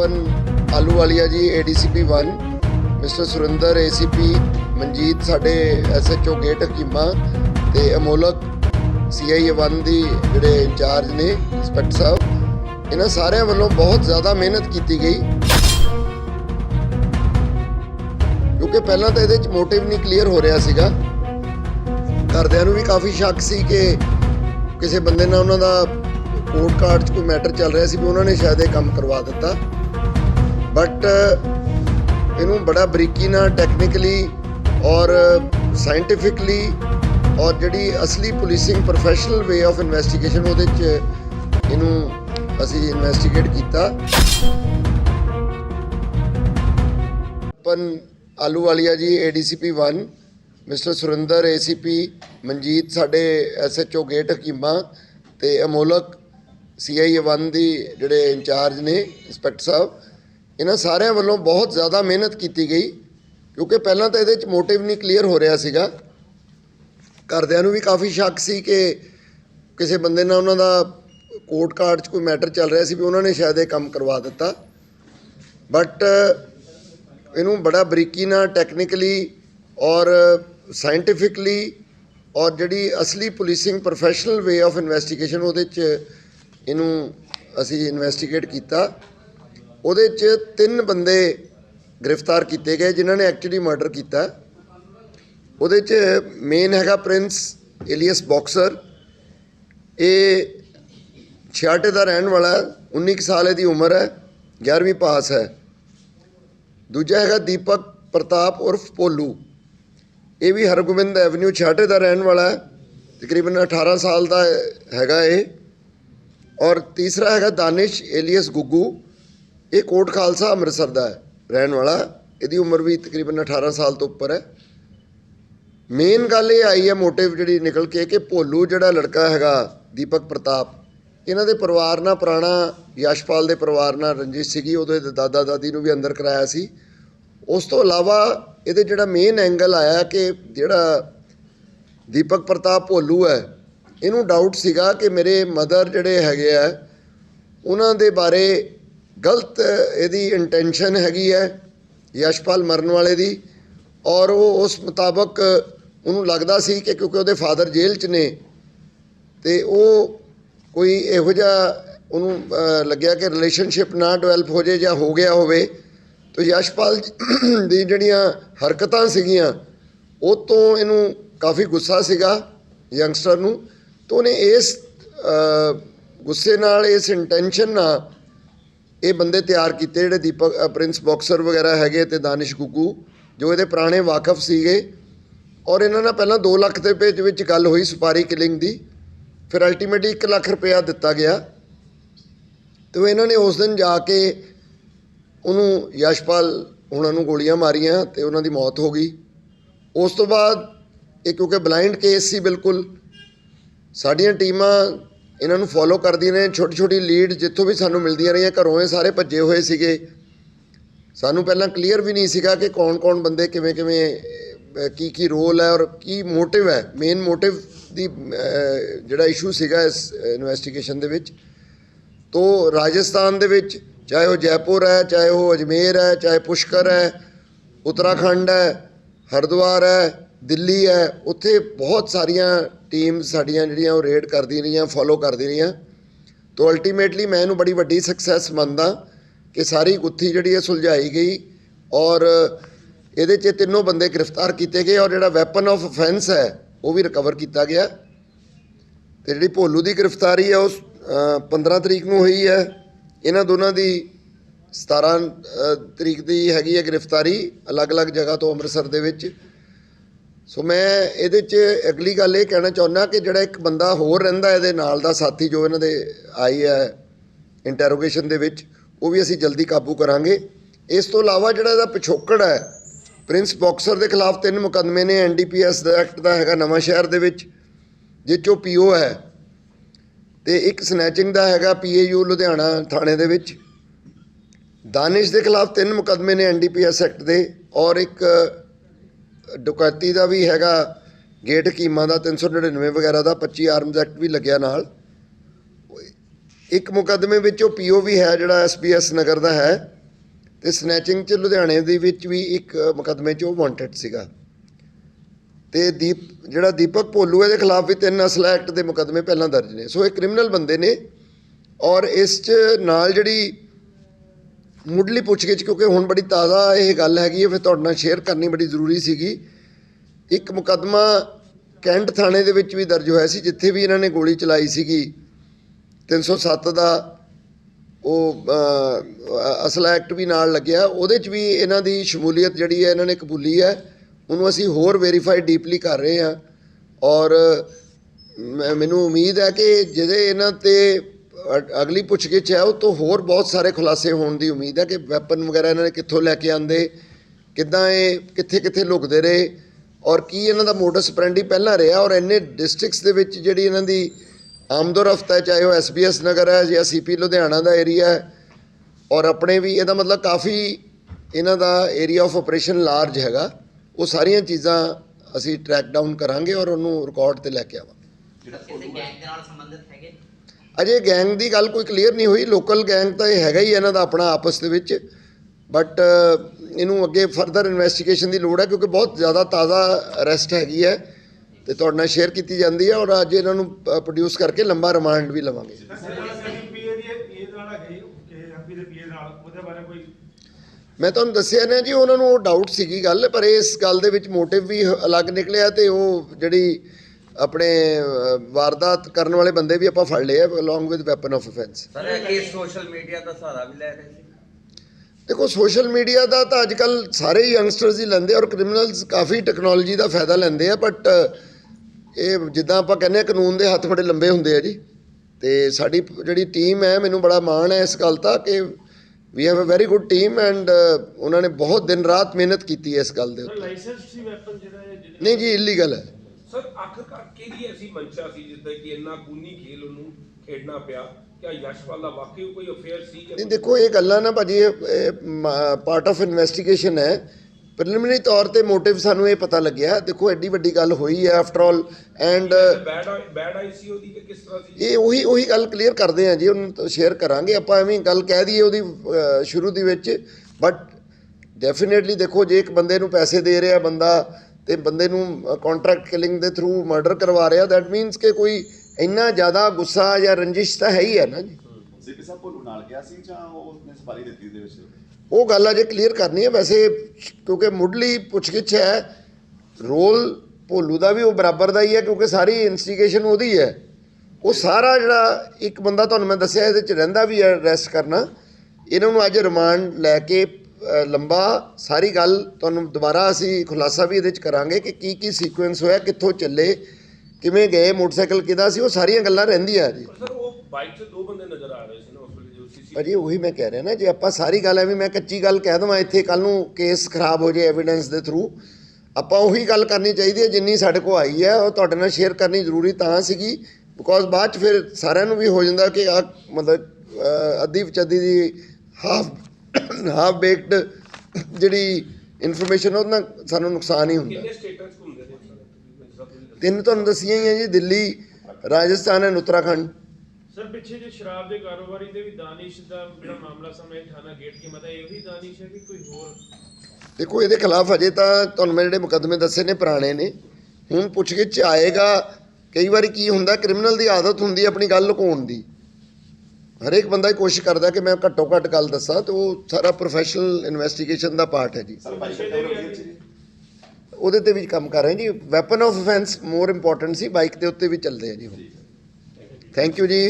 ਪਨ Ahluwalia ji ADCP 1 mister Surinder ACP Manjit ਸਾਡੇ SHO gate ਹਕੀਮਾ ਤੇ ਅਮੋਲਕ ਸੀਆਈਏ 1 ਦੀ ਜਿਹੜੇ ਇੰਚਾਰਜ ਨੇ, ਇੰਸਪੈਕਟਰ ਸਾਹਿਬ, ਇਹਨਾਂ ਸਾਰਿਆਂ ਵੱਲੋਂ ਬਹੁਤ ਜ਼ਿਆਦਾ ਮਿਹਨਤ ਕੀਤੀ ਗਈ। ਕਿਉਂਕਿ ਪਹਿਲਾਂ ਤਾਂ ਇਹਦੇ ਚ ਮੋਟਿਵ ਨਹੀਂ ਕਲੀਅਰ ਹੋ ਰਿਹਾ ਸੀਗਾ। ਘਰਦਿਆਂ ਨੂੰ ਵੀ ਕਾਫੀ ਸ਼ੱਕ ਸੀ ਕਿ ਕਿਸੇ ਬੰਦੇ ਨਾਲ ਉਹਨਾਂ ਦਾ ਕੋਰਟ ਕਾਰਡ 'ਚ ਕੋਈ ਮੈਟਰ ਚੱਲ ਰਿਹਾ ਸੀ ਵੀ ਉਹਨਾਂ ਨੇ ਸ਼ਾਇਦ ਇਹ ਕੰਮ ਕਰਵਾ ਦਿੱਤਾ। ਬਟ uh, ਇਹਨੂੰ ਬੜਾ ਬਰੀਕੀ ਨਾਲ ਟੈਕਨੀਕਲੀ ਔਰ ਸਾਇੰਟੀਫਿਕਲੀ ਔਰ ਜਿਹੜੀ ਅਸਲੀ policing professional way of investigation ਉਹਦੇ 'ਚ ਇਹਨੂੰ ਅਸੀਂ ਇਨਵੈਸਟੀਗੇਟ ਕੀਤਾ। ਪਨ Ahluwalia ji ADCP 1 mister Surinder ACP Manjit ਸਾਡੇ ਐਸਐਚਓ ਗੇਟ ਹਕੀਮਾ ਤੇ ਅਮੋਲਕ ਸੀਆਈਏ 1 ਦੀ ਜਿਹੜੇ ਇੰਚਾਰਜ ਨੇ ਇੰਸਪੈਕਟਰ ਸਾਹਿਬ ਇਹਨਾਂ ਸਾਰਿਆਂ ਵੱਲੋਂ ਬਹੁਤ ਜ਼ਿਆਦਾ ਮਿਹਨਤ ਕੀਤੀ ਗਈ, ਕਿਉਂਕਿ ਪਹਿਲਾਂ ਤਾਂ ਇਹਦੇ ਚ ਮੋਟਿਵ ਨਹੀਂ ਕਲੀਅਰ ਹੋ ਰਿਹਾ ਸੀਗਾ। ਘਰਦਿਆਂ ਨੂੰ ਵੀ ਕਾਫੀ ਸ਼ੱਕ ਸੀ ਕਿ ਕਿਸੇ ਬੰਦੇ ਨਾਲ ਉਹਨਾਂ ਦਾ ਕੋਰਟ ਕਾਰਡ 'ਚ ਕੋਈ ਮੈਟਰ ਚੱਲ ਰਿਹਾ ਸੀ ਵੀ ਉਹਨਾਂ ਨੇ ਸ਼ਾਇਦ ਇਹ ਕੰਮ ਕਰਵਾ ਦਿੱਤਾ। ਬਟ ਇਹਨੂੰ ਬੜਾ ਬਰੀਕੀ ਨਾਲ ਟੈਕਨੀਕਲੀ ਔਰ ਸਾਇੰਟੀਫਿਕਲੀ ਔਰ ਜਿਹੜੀ ਅਸਲੀ policing professional way of investigation ਉਹਦੇ 'ਚ ਇਹਨੂੰ ਅਸੀਂ ਇਨਵੈਸਟੀਗੇਟ ਕੀਤਾ। ਉਹਦੇ 'ਚ ਤਿੰਨ ਬੰਦੇ ਗ੍ਰਿਫਤਾਰ ਕੀਤੇ ਗਏ, ਜਿਨ੍ਹਾਂ ਨੇ ਐਕਚੁਅਲੀ ਮਰਡਰ ਕੀਤਾ। ਉਹਦੇ 'ਚ ਮੇਨ ਹੈਗਾ ਪ੍ਰਿੰਸ ਏਲੀਅਸ ਬਾਕਸਰ। ਇਹ ਛਿਆਟੇ ਦਾ ਰਹਿਣ ਵਾਲਾ ਹੈ 19 ਕੁ ਸਾਲ ਇਹਦੀ ਉਮਰ ਹੈ 11ਵੀਂ ਪਾਸ ਹੈ। ਦੂਜਾ ਹੈਗਾ ਦੀਪਕ ਪ੍ਰਤਾਪ ਉਰਫ ਪੋਲੂ। ਇਹ ਵੀ ਹਰਗੋਬਿੰਦ ਐਵਨਿਊ ਛਾਟੇ ਦਾ ਰਹਿਣ ਵਾਲਾ ਹੈ, ਤਕਰੀਬਨ 18 ਸਾਲ ਦਾ ਹੈਗਾ ਇਹ। ਔਰ ਤੀਸਰਾ ਹੈਗਾ ਦਾਨਿਸ਼ ਏਲੀਅਸ ਗੁੱਗੂ। ਇਹ ਕੋਟ ਖਾਲਸਾ ਅੰਮ੍ਰਿਤਸਰ ਦਾ ਹੈ, ਰਹਿਣ ਵਾਲਾ। ਇਹਦੀ ਉਮਰ ਵੀ ਤਕਰੀਬਨ 18 ਸਾਲ ਤੋਂ ਉੱਪਰ ਹੈ। ਮੇਨ ਗੱਲ ਇਹ ਆਈ ਹੈ ਮੋਟਿਵ ਜਿਹੜੀ ਨਿਕਲ ਕੇ ਕਿ ਭੋਲੂ ਜਿਹੜਾ ਲੜਕਾ ਹੈਗਾ, ਦੀਪਕ ਪ੍ਰਤਾਪ, ਇਹਨਾਂ ਦੇ ਪਰਿਵਾਰ ਨਾਲ ਪੁਰਾਣਾ, ਯਸ਼ਪਾਲ ਦੇ ਪਰਿਵਾਰ ਨਾਲ ਰੰਜਿਸ਼ ਸੀਗੀ ਉਹਦੇ ਦਾਦਾ ਦਾਦੀ ਨੂੰ ਵੀ ਅੰਦਰ ਕਰਾਇਆ ਸੀ। ਉਸ ਤੋਂ ਇਲਾਵਾ ਇਹਦੇ ਜਿਹੜਾ ਮੇਨ ਐਂਗਲ ਆਇਆ ਕਿ ਜਿਹੜਾ ਦੀਪਕ ਪ੍ਰਤਾਪ ਭੋਲੂ ਹੈ, ਇਹਨੂੰ ਡਾਊਟ ਸੀਗਾ ਕਿ ਮੇਰੇ ਮਦਰ ਜਿਹੜੇ ਹੈਗੇ ਆ, ਉਹਨਾਂ ਦੇ ਬਾਰੇ ਗਲਤ ਇਹਦੀ ਇੰਟੈਂਸ਼ਨ ਹੈਗੀ ਹੈ ਯਸ਼ਪਾਲ ਮਰਨ ਵਾਲੇ ਦੀ ਔਰ ਉਹ ਉਸ ਮੁਤਾਬਕ ਉਹਨੂੰ ਲੱਗਦਾ ਸੀ ਕਿ ਕਿਉਂਕਿ ਉਹਦੇ ਫਾਦਰ ਜੇਲ੍ਹ 'ਚ ਨੇ ਤੇ ਉਹ ਕੋਈ ਇਹੋ ਜਿਹਾ ਉਹਨੂੰ ਲੱਗਿਆ ਕਿ ਰਿਲੇਸ਼ਨਸ਼ਿਪ ਨਾ ਡਿਵੈਲਪ ਹੋ ਜੇ ਜਾਂ ਹੋ ਗਿਆ ਹੋਵੇ, ਤੇ ਯਸ਼ਪਾਲ ਦੀ ਜਿਹੜੀਆਂ ਹਰਕਤਾਂ ਸੀਗੀਆਂ, ਉਹ ਤੋਂ ਇਹਨੂੰ ਕਾਫੀ ਗੁੱਸਾ ਸੀਗਾ ਯੰਗਸਟਰ ਨੂੰ, ਤਾਂ ਉਹਨੇ ਇਸ ਗੁੱਸੇ ਨਾਲ, ਇਸ ਇੰਟੈਂਸ਼ਨ ਨਾਲ ਇਹ ਬੰਦੇ ਤਿਆਰ ਕੀਤੇ ਜਿਹੜੇ ਦੀਪਕ ਪ੍ਰਿੰਸ ਬਾਕਸਰ ਵਗੈਰਾ ਹੈਗੇ ਤੇ ਦਾਨਿਸ਼ ਗੁੱਗੂ ਜੋ ਇਹਦੇ ਪੁਰਾਣੇ ਵਾਕਫ ਸੀਗੇ। ਔਰ ਇਹਨਾਂ ਨਾਲ ਪਹਿਲਾਂ 2 ਲੱਖ ਦੇ ਪੇਜ ਵਿੱਚ ਗੱਲ ਹੋਈ ਸੁਪਾਰੀ ਕਿਲਿੰਗ ਦੀ। ਫਿਰ ਅਲਟੀਮੇਟਲੀ 1 ਲੱਖ ਰੁਪਇਆ ਦਿੱਤਾ ਗਿਆ। ਤੇ ਇਹਨਾਂ ਨੇ ਉਸ ਦਿਨ ਜਾ ਕੇ ਉਹਨੂੰ ਯਸ਼ਪਾਲ ਉਹਨਾਂ ਨੂੰ ਗੋਲੀਆਂ ਮਾਰੀਆਂ ਤੇ ਉਹਨਾਂ ਦੀ ਮੌਤ ਹੋ ਗਈ। ਉਸ ਤੋਂ ਬਾਅਦ ਇਹ ਕਿਉਂਕਿ ਬਲਾਈਂਡ ਕੇਸ ਸੀ ਬਿਲਕੁਲ, ਸਾਡੀਆਂ ਟੀਮਾਂ ਇਹਨਾਂ ਨੂੰ ਫੋਲੋ ਕਰਦੀਆਂ ਨੇ, ਛੋਟੀ ਛੋਟੀ ਲੀਡ ਜਿੱਥੋਂ ਵੀ ਸਾਨੂੰ ਮਿਲਦੀਆਂ ਰਹੀਆਂ, ਘਰੋਂ ਇਹ ਸਾਰੇ ਭੱਜੇ ਹੋਏ ਸੀਗੇ। ਸਾਨੂੰ ਪਹਿਲਾਂ ਕਲੀਅਰ ਵੀ ਨਹੀਂ ਸੀਗਾ ਕਿ ਕੌਣ-ਕੌਣ ਬੰਦੇ ਕਿਵੇਂ-ਕਿਵੇਂ ਕੀ ਕੀ ਰੋਲ ਹੈ ਔਰ ਕੀ ਮੋਟਿਵ ਹੈ। ਮੇਨ ਮੋਟਿਵ ਦੀ ਜਿਹੜਾ ਇਸ਼ੂ ਸੀਗਾ ਇਸ ਇਨਵੈਸਟੀਗੇਸ਼ਨ ਦੇ ਵਿੱਚ। ਤੋ ਰਾਜਸਥਾਨ ਦੇ ਵਿੱਚ ਚਾਹੇ ਉਹ ਜੈਪੁਰ ਹੈ, ਚਾਹੇ ਉਹ ਅਜਮੇਰ ਹੈ, ਚਾਹੇ ਪੁਸ਼ਕਰ ਹੈ, ਉੱਤਰਾਖੰਡ ਹੈ, ਹਰਿਦੁਆਰ ਹੈ ਦਿੱਲੀ ਹੈ ਉੱਥੇ ਬਹੁਤ ਸਾਰੀਆਂ ਟੀਮ ਸਾਡੀਆਂ ਜਿਹੜੀਆਂ ਉਹ ਰੇਡ ਕਰਦੀ ਰਹੀਆਂ ਫੋਲੋ ਕਰਦੀ ਰਹੀਆਂ। ਤੋ ਅਲਟੀਮੇਟਲੀ ਮੈਂ ਇਹਨੂੰ ਬੜੀ ਵੱਡੀ ਸਕਸੈਸ ਮੰਨਦਾ ਕਿ ਸਾਰੀ ਗੁੱਥੀ ਜਿਹੜੀ ਹੈ ਸੁਲਝਾਈ ਗਈ ਔਰ ਇਹਦੇ 'ਚ ਤਿੰਨੋਂ ਬੰਦੇ ਗ੍ਰਿਫਤਾਰ ਕੀਤੇ ਗਏ ਔਰ ਜਿਹੜਾ ਵੈਪਨ ਆਫ ਅਫੈਂਸ ਹੈ ਉਹ ਵੀ ਰਿਕਵਰ ਕੀਤਾ ਗਿਆ। ਤੇ ਜਿਹੜੀ ਭੋਲੂ ਦੀ ਗ੍ਰਿਫਤਾਰੀ ਹੈ ਉਸ ਅ, 15 ਤਰੀਕ ਨੂੰ ਹੋਈ ਹੈ। ਇਹਨਾਂ ਦੋਨਾਂ ਦੀ 17 ਤਰੀਕ ਦੀ ਹੈਗੀ ਹੈ ਗ੍ਰਿਫਤਾਰੀ ਅਲੱਗ-ਅਲੱਗ ਜਗ੍ਹਾ ਤੋਂ ਅੰਮ੍ਰਿਤਸਰ ਦੇ ਵਿੱਚ। ਸੋ ਮੈਂ ਇਹਦੇ 'ਚ ਅਗਲੀ ਗੱਲ ਇਹ ਕਹਿਣਾ ਚਾਹੁੰਦਾ ਕਿ ਜਿਹੜਾ ਇੱਕ ਬੰਦਾ ਹੋਰ ਰਹਿੰਦਾ ਇਹਦੇ ਨਾਲ ਦਾ ਸਾਥੀ ਜੋ ਇਹਨਾਂ ਦੇ ਆਈ ਹੈ ਇੰਟਰੋਗੇਸ਼ਨ ਦੇ ਵਿੱਚ, ਉਹ ਵੀ ਅਸੀਂ ਜਲਦੀ ਕਾਬੂ ਕਰਾਂਗੇ। ਇਸ ਤੋਂ ਇਲਾਵਾ ਜਿਹੜਾ ਇਹਦਾ ਪਿਛੋਕੜ ਹੈ ਪ੍ਰਿੰਸ ਬਾਕਸਰ ਦੇ ਖਿਲਾਫ ਤਿੰਨ ਮੁਕੱਦਮੇ ਨੇ ਐਨਡੀਪੀਐਸ ਦਾ ਐਕਟ ਦਾ ਹੈਗਾ ਨਵਾਂ ਸ਼ਹਿਰ ਦੇ ਵਿੱਚ, ਜਿਸ 'ਚੋਂ ਪੀਓ ਹੈ ਤੇ ਇੱਕ ਸਨੈਚਿੰਗ ਦਾ ਹੈਗਾ ਪੀਏਯੂ ਲੁਧਿਆਣਾ ਥਾਣੇ ਦੇ ਵਿੱਚ। ਦਾਨਿਸ਼ ਦੇ ਖਿਲਾਫ ਤਿੰਨ ਮੁਕੱਦਮੇ ਨੇ ਐਨਡੀਪੀਐਸ ਐਕਟ ਦੇ ਔਰ ਇੱਕ ਡਕੈਤੀ ਦਾ ਵੀ ਹੈਗਾ, ਗੇਟ ਕੀਮਾ ਦਾ 399 ਵਗੈਰਾ ਦਾ 25 ਆਰਮਸ ਐਕਟ ਵੀ ਲੱਗਿਆ ਨਾਲ। ਇੱਕ ਮੁਕੱਦਮੇ ਵਿੱਚ ਉਹ ਪੀਓਵੀ ਹੈ ਜਿਹੜਾ ਐਸਪੀਐਸ ਨਗਰ ਦਾ ਹੈ, ਤੇ ਸਨੈਚਿੰਗ ਚ ਲੁਧਿਆਣੇ ਦੇ ਵਿੱਚ ਵੀ ਇੱਕ ਮੁਕੱਦਮੇ 'ਚ ਉਹ ਵਾਂਟਡ ਸੀਗਾ। ਤੇ ਦੀਪ, ਜਿਹੜਾ ਦੀਪਕ ਭੋਲੂ, ਇਹਦੇ ਖਿਲਾਫ ਵੀ ਤਿੰਨ ਅਸਲਾ ਐਕਟ ਦੇ ਮੁਕੱਦਮੇ ਪਹਿਲਾਂ ਦਰਜ ਨੇ। ਸੋ ਇਹ ਕ੍ਰਿਮੀਨਲ ਬੰਦੇ ਨੇ ਔਰ ਇਸ 'ਚ ਨਾਲ ਜਿਹੜੀ ਮੁੱਢਲੀ ਪੁੱਛਗਿੱਛ ਕਿਉਂਕਿ ਹੁਣ ਬੜੀ ਤਾਜ਼ਾ ਇਹ ਗੱਲ ਹੈਗੀ ਹੈ ਫਿਰ ਤੁਹਾਡੇ ਨਾਲ ਸ਼ੇਅਰ ਕਰਨੀ ਬੜੀ ਜ਼ਰੂਰੀ ਸੀਗੀ। ਇੱਕ ਮੁਕੱਦਮਾ ਕੈਂਟ ਥਾਣੇ ਦੇ ਵਿੱਚ ਵੀ ਦਰਜ ਹੋਇਆ ਸੀ ਜਿੱਥੇ ਵੀ ਇਹਨਾਂ ਨੇ ਗੋਲੀ ਚਲਾਈ ਸੀਗੀ। 307 ਦਾ ਉਹ ਅ, ਅਸਲਾ ਐਕਟ ਵੀ ਨਾਲ ਲੱਗਿਆ। ਉਹਦੇ 'ਚ ਵੀ ਇਹਨਾਂ ਦੀ ਸ਼ਮੂਲੀਅਤ ਜਿਹੜੀ ਹੈ ਇਹਨਾਂ ਨੇ ਕਬੂਲੀ ਹੈ। ਉਹਨੂੰ ਅਸੀਂ ਹੋਰ ਵੈਰੀਫਾਈ ਡੀਪਲੀ ਕਰ ਰਹੇ ਹਾਂ। ਔਰ ਮੈਂ- ਮੈਨੂੰ ਉਮੀਦ ਹੈ ਕਿ ਜਿਹਦੇ ਇਹਨਾਂ ਤੇ ਅਗਲੀ ਪੁੱਛਗਿੱਛ ਹੈ ਉਹ ਤੋਂ ਹੋਰ ਬਹੁਤ ਸਾਰੇ ਖੁਲਾਸੇ ਹੋਣ ਦੀ ਉਮੀਦ ਹੈ ਕਿ ਵੈਪਨ ਵਗੈਰਾ ਇਹਨਾਂ ਨੇ ਕਿੱਥੋਂ ਲੈ ਕੇ ਆਂਦੇ ਕਿੱਦਾਂ ਇਹ ਕਿੱਥੇ ਕਿੱਥੇ ਲੁਕਦੇ ਰਹੇ ਔਰ ਕੀ ਇਹਨਾਂ ਦਾ ਮੋਡਸ ਪ੍ਰੈਂਡੀ ਪਹਿਲਾਂ ਰਿਹਾ ਔਰ ਇੰਨੇ ਡਿਸਟ੍ਰਿਕਟਸ ਦੇ ਵਿੱਚ ਜਿਹੜੀ ਇਹਨਾਂ ਦੀ ਆਮਦੋ ਰਫਤ ਹੈ ਚਾਹੇ ਉਹ ਐਸਬੀਐਸ ਨਗਰ ਹੈ ਜਾਂ ਸੀਪੀ ਲੁਧਿਆਣਾ ਦਾ ਏਰੀਆ ਹੈ ਔਰ ਆਪਣੇ ਵੀ ਇਹਦਾ ਮਤਲਬ ਕਾਫੀ ਇਹਨਾਂ ਦਾ ਏਰੀਆ ਆਫ ਆਪਰੇਸ਼ਨ ਲਾਰਜ ਹੈਗਾ ਉਹ ਸਾਰੀਆਂ ਚੀਜ਼ਾਂ ਅਸੀਂ ਟਰੈਕ ਡਾਊਨ ਕਰਾਂਗੇ ਔਰ ਉਹਨੂੰ ਰਿਕਾਰਡ ਤੇ ਲੈ ਕੇ ਆਵਾਂਗੇ। ਕਿਸੇ ਗੈਂਗ ਦੇ ਨਾਲ ਸੰਬੰਧਿਤ ਹੈਗੇ ਅਜੇ ਗੈਂਗ ਦੀ ਗੱਲ ਕੋਈ ਕਲੀਅਰ ਨਹੀਂ ਹੋਈ ਲੋਕਲ ਗੈਂਗ ਤਾਂ ਇਹ ਹੈਗਾ ਹੀ ਇਹਨਾਂ ਦਾ ਆਪਣਾ ਆਪਸ ਦੇ ਵਿੱਚ ਬਟ ਇਹਨੂੰ ਅੱਗੇ ਫਰਦਰ ਇਨਵੈਸਟੀਗੇਸ਼ਨ ਦੀ ਲੋੜ ਹੈ ਕਿਉਂਕਿ ਬਹੁਤ ਜ਼ਿਆਦਾ ਤਾਜ਼ਾ ਅਰੈਸਟ ਹੈਗੀ ਹੈ ਤੇ ਤੁਹਾਡੇ ਨਾਲ ਸ਼ੇਅਰ ਕੀਤੀ ਜਾਂਦੀ ਹੈ ਔਰ ਅੱਜ ਇਹਨਾਂ ਨੂੰ ਪ੍ਰੋਡਿਊਸ ਕਰਕੇ ਲੰਬਾ ਰਿਮਾਂਡ ਵੀ ਲਵਾਂਗੇ। ਮੈਂ ਤੁਹਾਨੂੰ ਦੱਸਿਆ ਨਾ ਜੀ ਉਹਨਾਂ ਨੂੰ ਉਹ ਡਾਊਟ ਸੀਗੀ ਗੱਲ ਪਰ ਇਸ ਗੱਲ ਦੇ ਵਿੱਚ ਮੋਟਿਵ ਵੀ ਅਲੱਗ ਨਿਕਲਿਆ ਤੇ ਉਹ ਜਿਹੜੀ ਆਪਣੇ ਵਾਰਦਾਤ ਕਰਨ ਵਾਲੇ ਬੰਦੇ ਵੀ ਆਪਾਂ ਫੜ ਲਏ ਆ along with weapon of offence sir ਇਹ ਸੋਸ਼ਲ ਮੀਡੀਆ ਦਾ ਸਹਾਰਾ ਵੀ ਲੈ ਰਹੇ ਸੀ। ਦੇਖੋ ਸੋਸ਼ਲ ਮੀਡੀਆ ਦਾ ਤਾਂ ਅੱਜ ਕੱਲ ਸਾਰੇ ਯੰਗਸਟਰਸ ਹੀ ਲੈਂਦੇ ਔਰ ਕ੍ਰਿਮੀਨਲਸ ਕਾਫੀ ਟੈਕਨੋਲੋਜੀ ਦਾ ਫਾਇਦਾ ਲੈਂਦੇ ਆ ਬਟ ਇਹ ਜਿੱਦਾਂ ਆਪਾਂ ਕਹਿੰਦੇ ਆ ਕਾਨੂੰਨ ਦੇ ਹੱਥ ਬੜੇ ਲੰਬੇ ਹੁੰਦੇ ਆ ਜੀ। ਤੇ ਸਾਡੀ ਜਿਹੜੀ ਟੀਮ ਹੈ ਮੈਨੂੰ ਬੜਾ ਮਾਣ ਹੈ ਇਸ ਗੱਲ ਦਾ ਕਿ we have a very good team and ਉਹਨਾਂ ਨੇ ਬਹੁਤ ਦਿਨ ਰਾਤ ਮਿਹਨਤ ਕੀਤੀ ਹੈ ਇਸ ਗੱਲ ਦੇ ਉੱਤੇ। ਲਾਇਸੈਂਸ ਸੀ ਵੈਪਨ ਜਿਹੜਾ ਇਹ ਜਿਹਦੇ- ਨਹੀਂ ਜੀ ਇਲੀਗਲ ਹੈ। ਸਰ ਆਖਰਕਾਰ ਕਿਹਦੀ ਐਸੀ ਮਨਸ਼ਾ ਸੀ ਜਿੱਦਾਂ ਕਿ ਇੰਨਾ ਖੂਨੀ ਖੇਲ ਉਹਨੂੰ ਖੇਡਣਾ ਪਿਆ ਕਿਆ ਯਸ਼ਪਾਲ ਦਾ ਵਾਕਈ ਕੋਈ ਅਫੇਅਰ ਸੀ ਜਾਂ ਨਹੀਂ ਦੇਖੋ ਇਹ ਗੱਲਾਂ ਨਾ ਭਾਜੀ ਪਾਰਟ ਆਫ ਇਨਵੈਸਟੀਗੇਸ਼ਨ ਹੈ। ਪ੍ਰੀਲਿਮਿਨਰੀ ਤੌਰ ਤੇ ਮੋਟਿਵ ਸਾਨੂੰ ਇਹ ਪਤਾ ਲੱਗਿਆ ਦੇਖੋ ਐਡੀ ਵੱਡੀ ਗੱਲ ਹੋਈ ਹੈ after all and bad bad ਆਈ ਸੀ ਉਹਦੀ ਕਿ ਕਿਸ ਤਰ੍ਹਾਂ ਸੀ? ਇਹ ਉਹੀ ਉਹੀ ਗੱਲ ਕਲੀਅਰ ਕਰਦੇ ਹਾਂ ਜੀ ਉਹਨੂੰ ਸ਼ੇਅਰ ਕਰਾਂਗੇ ਆਪਾਂ ਐਵੇਂ ਗੱਲ ਕਹਿ ਦਈਏ ਉਹਦੀ ਸ਼ੁਰੂ ਦੀ ਵਿੱਚ ਬਟ ਡੈਫੀਨੇਟਲੀ ਦੇਖੋ ਜੇ ਇੱਕ ਬੰਦੇ ਨੂੰ ਪੈਸੇ ਦੇ ਰਿਹਾ ਬੰਦਾ ਤੇ ਬੰਦੇ ਨੂੰ ਕੰਟਰੈਕਟ ਕਿਲਿੰਗ ਦੇ ਥਰੂ ਮਰਡਰ ਕਰਵਾ ਰਿਹਾ ਦੈਟ ਮੀਨਸ ਕਿ ਕੋਈ ਇੰਨਾ ਜ਼ਿਆਦਾ ਗੁੱਸਾ ਜਾਂ ਰੰਜਿਸ਼ ਤਾਂ ਹੈ ਹੀ ਹੈ ਨਾ ਜੀ। ਸੀਪੀ ਸਾਹਿਬ ਭੋਲੂ ਨਾਲ ਗਿਆ ਸੀ ਜਾਂ ਉਹ ਉਸਨੇ ਸਫਾਰੀ ਦਿੱਤੀ ਦੇ ਵਿੱਚ? ਉਹ ਗੱਲ ਅਜੇ ਕਲੀਅਰ ਕਰਨੀ ਹੈ। ਵੈਸੇ ਕਿਉਂਕਿ ਮੁੱਢਲੀ ਪੁੱਛਗਿੱਛ ਹੈ ਰੋਲ ਭੋਲੂ ਦਾ ਵੀ ਉਹ ਬਰਾਬਰ ਦਾ ਹੀ ਹੈ ਕਿਉਂਕਿ ਸਾਰੀ ਇਨਵੈਸਟੀਗੇਸ਼ਨ ਉਹਦੀ ਹੈ। ਉਹ ਸਾਰਾ ਜਿਹੜਾ ਇੱਕ ਬੰਦਾ ਤੁਹਾਨੂੰ ਮੈਂ ਦੱਸਿਆ ਇਹਦੇ ਚ ਰਹਿੰਦਾ ਵੀ ਹੈ ਅਰੈਸਟ ਕਰਨਾ। ਇਹਨਾਂ ਨੂੰ ਅੱਜ ਰਿਮਾਂਡ ਲੈ ਕੇ ਲੰਬਾ ਸਾਰੀ ਗੱਲ ਤੁਹਾਨੂੰ ਦੁਬਾਰਾ ਅਸੀਂ ਖੁਲਾਸਾ ਵੀ ਇਹਦੇ ਚ ਕਰਾਂਗੇ ਕਿ ਕੀ ਕੀ ਸੀਕੁਐਂਸ ਹੋਇਆ ਕਿੱਥੋਂ ਚੱਲੇ ਕਿਵੇਂ ਗਏ ਮੋਟਰਸਾਈਕਲ ਕਿਹਦਾ ਸੀ ਉਹ ਸਾਰੀਆਂ ਗੱਲਾਂ ਰਹਿੰਦੀਆਂ ਜੀ। ਸਰ ਉਹ ਬਾਈਕ 'ਤੇ ਦੋ ਬੰਦੇ ਨਜ਼ਰ ਆ ਰਹੇ ਸੀ ਨਾ ਉਸ ਵੇਲੇ ਜੋ ਸੀਸੀ ਭਾਜੀ ਉਹੀ ਮੈਂ ਕਹਿ ਰਿਹਾ ਨਾ ਜੇ ਆਪਾਂ ਸਾਰੀ ਗੱਲ ਐਵੇਂ ਮੈਂ ਕੱਚੀ ਗੱਲ ਕਹਿ ਦਵਾਂ ਇੱਥੇ ਕੱਲ ਨੂੰ ਕੇਸ ਖਰਾਬ ਹੋ ਜਾਏ ਐਵੀਡੈਂਸ ਦੇ ਥਰੂ ਆਪਾਂ ਉਹੀ ਗੱਲ ਕਰਨੀ ਚਾਹੀਦੀ ਹੈ ਜਿੰਨੀ ਸਾਡੇ ਕੋਲ ਆਈ ਹੈ ਉਹ ਤੁਹਾਡੇ ਨਾਲ ਸ਼ੇਅਰ ਕਰਨੀ ਜ਼ਰੂਰੀ ਤਾਂ ਸੀਗੀ ਬਿਕੋਜ਼ ਬਾਅਦ ਚ ਫਿਰ ਸਾਰਿਆਂ ਨੂੰ ਵੀ ਹੋ ਜਾਂਦਾ ਕਿ ਆ ਮਤਲਬ ਅੱਧੀ ਵਿਚੱਦੀ ਦੀ ਹਾਫ ਹਾਫ ਬੇਕਡ ਜਿਹੜੀ ਇਨਫੋਰਮੇਸ਼ਨ ਉਹਦੇ ਨਾਲ ਸਾਨੂੰ ਨੁਕਸਾਨ ਹੀ ਹੁੰਦਾ। ਕਿੰਨੇ ਸਟੇਟਾਂ 'ਚ ਘੁੰਮਦੇ ਨੇ। ਤਿੰਨ ਤੁਹਾਨੂੰ ਦੱਸੀਆਂ ਹੀ ਹੈ ਜੀ ਦਿੱਲੀ ਰਾਜਸਥਾਨ ਐਂਡ ਉੱਤਰਾਖੰਡ। ਸਰ ਪਿੱਛੇ ਜੇ ਸ਼ਰਾਬ ਦੇ ਕਾਰੋਬਾਰੀ ਤੇ ਵੀ ਦਾਨਿਸ਼ ਦਾ ਜਿਹੜਾ ਮਾਮਲਾ ਸਾਹਮਣੇ ਥਾਣਾ ਗੇਟ ਕੀ ਮਤਾ ਇਹ ਵੀ ਦਾਨਿਸ਼ ਹੈ ਕਿ ਕੋਈ ਹੋਰ? ਦੇਖੋ ਇਹਦੇ ਖਿਲਾਫ ਅਜੇ ਤਾਂ ਤੁਹਾਨੂੰ ਮੈਂ ਜਿਹੜੇ ਮੁਕੱਦਮੇ ਦੱਸੇ ਨੇ ਪੁਰਾਣੇ ਨੇ ਹੁਣ ਪੁੱਛਗਿੱਛ 'ਚ ਆਏਗਾ ਕਈ ਵਾਰੀ ਕੀ ਹੁੰਦਾ ਕ੍ਰਿਮੀਨਲ ਦੀ ਆਦਤ ਹੁੰਦੀ ਆਪਣੀ ਗੱਲ ਲੁਕਾਉਣ ਦੀ। ਹਰੇਕ ਬੰਦਾ ਹੀ ਕੋਸ਼ਿਸ਼ ਕਰਦਾ ਕਿ ਮੈਂ ਘੱਟੋ ਘੱਟ ਗੱਲ ਦੱਸਾਂ ਤੇ ਉਹ ਸਾਰਾ ਪ੍ਰੋਫੈਸ਼ਨਲ ਇਨਵੈਸਟੀਗੇਸ਼ਨ ਦਾ ਪਾਰਟ ਹੈ ਜੀ। ਉਹਦੇ ਤੇ ਵੀ ਕੰਮ ਕਰ ਰਹੇ ਜੀ। Weapon of offence more important C bike ਦੇ ਉੱਤੇ ਵੀ ਚੱਲਦੇ ਆ ਜੀ ਹੁਣ ਥੈਂਕ ਯੂ ਜੀ।